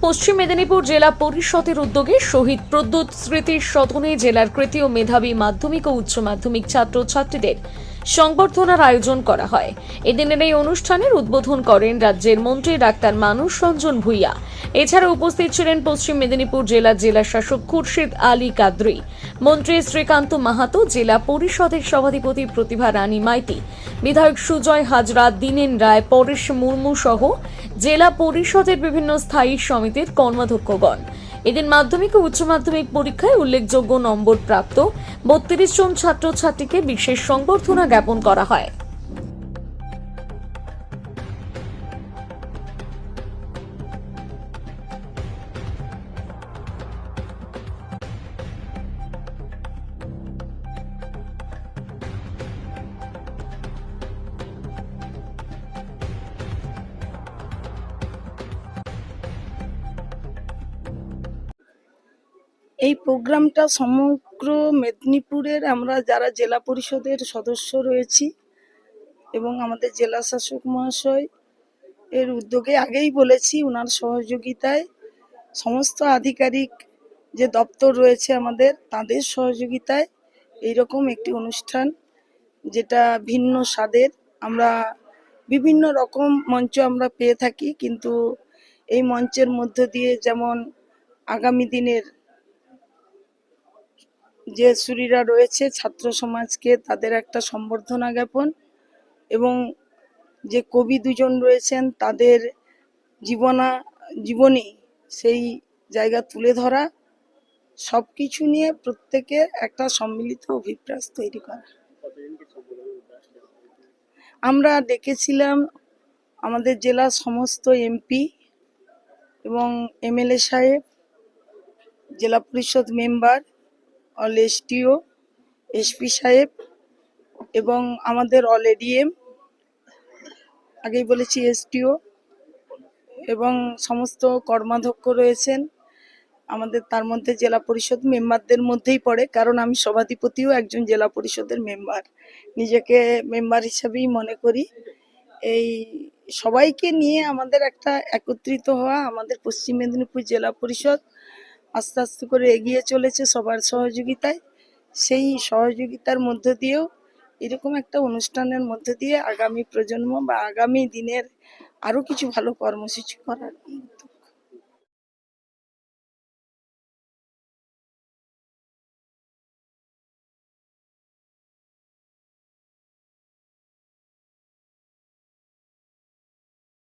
পশ্চিম মেদিনীপুর জেলা পরিষদের উদ্যোগে শহীদ প্রদ্যুৎ স্মৃতির সদনে জেলার কৃতীয় মেধাবী মাধ্যমিক ও উচ্চ মাধ্যমিক ছাত্র ছাত্রীদের সংবর্ধনার আয়োজন করা হয়। এদিনের এই অনুষ্ঠানের উদ্বোধন করেন রাজ্যের মন্ত্রী ডাক্তার মানুষ রঞ্জন ভূঁইয়া। এছাড়া উপস্থিত ছিলেন পশ্চিম মেদিনীপুর জেলার জেলা শাসক খুরশিদ আলী কাদ্রি, মন্ত্রী শ্রীকান্ত মাহাতো, জেলা পরিষদের সভাধিপতি প্রতিভা রানী মাইতি, বিধায়ক সুজয় হাজরা, দীনেন রায়, পরেশ মুর্মু সহ জেলা পরিষদের বিভিন্ন স্থায়ী সমিতির কর্মাধ্যক্ষগণ। এদিন মাধ্যমিক ও উচ্চ মাধ্যমিক পরীক্ষায় উল্লেখযোগ্য নম্বর প্রাপ্ত বত্রিশ জন ছাত্রছাত্রীকে বিশেষ সংবর্ধনা জ্ঞাপন করা হয়। এই প্রোগ্রামটা সমগ্র মেদিনীপুরের, আমরা যারা জেলা পরিষদের সদস্য রয়েছি এবং আমাদের জেলা শাসক মহাশয় এর উদ্যোগে আগেই বলেছি ওনার সহযোগিতায় সমস্ত আধিকারিক যে দপ্তর রয়েছে আমাদের, তাদের সহযোগিতায় এইরকম একটি অনুষ্ঠান যেটা ভিন্ন স্বাদের। আমরা বিভিন্ন রকম মঞ্চ আমরা পেয়ে থাকি, কিন্তু এই মঞ্চের মধ্য দিয়ে যেমন আগামী দিনের যে সুরীরা রয়েছে ছাত্র সমাজকে তাদের একটা সম্বর্ধনা জ্ঞাপন এবং যে কবি দুজন রয়েছেন তাদের জীবনা, জীবনী সেই জায়গা তুলে ধরা সব কিছু নিয়ে প্রত্যেকের একটা সম্মিলিত অভিপ্রাস তৈরি করা। আমরা ডেকেছিলাম আমাদের জেলার সমস্ত এমপি এবং এমএলএ সাহেব, জেলা পরিষদ মেম্বার অল এসটিও এসপি সাহেব এবং আমাদের অল এডিএম আগেই বলেছি এসটিও এবং সমস্ত কর্মাধ্যক্ষ রয়েছেন। আমাদের তার মধ্যে জেলা পরিষদ মেম্বারদের মধ্যেই পড়ে, কারণ আমি সভাধিপতিও একজন জেলা পরিষদের মেম্বার। নিজেকে মেম্বার হিসাবেই মনে করি। এই সবাইকে নিয়ে আমাদের একটা একত্রিত হওয়া আমাদের পশ্চিম মেদিনীপুর জেলা পরিষদ আস্তে আস্তে করে এগিয়ে চলেছে সবার সহযোগিতায়। সেই সহযোগিতার মধ্য দিয়েও এরকম একটা অনুষ্ঠানের মধ্য দিয়ে আগামী প্রজন্ম বা আগামী দিনের আরও কিছু ভালো কর্মসূচি করার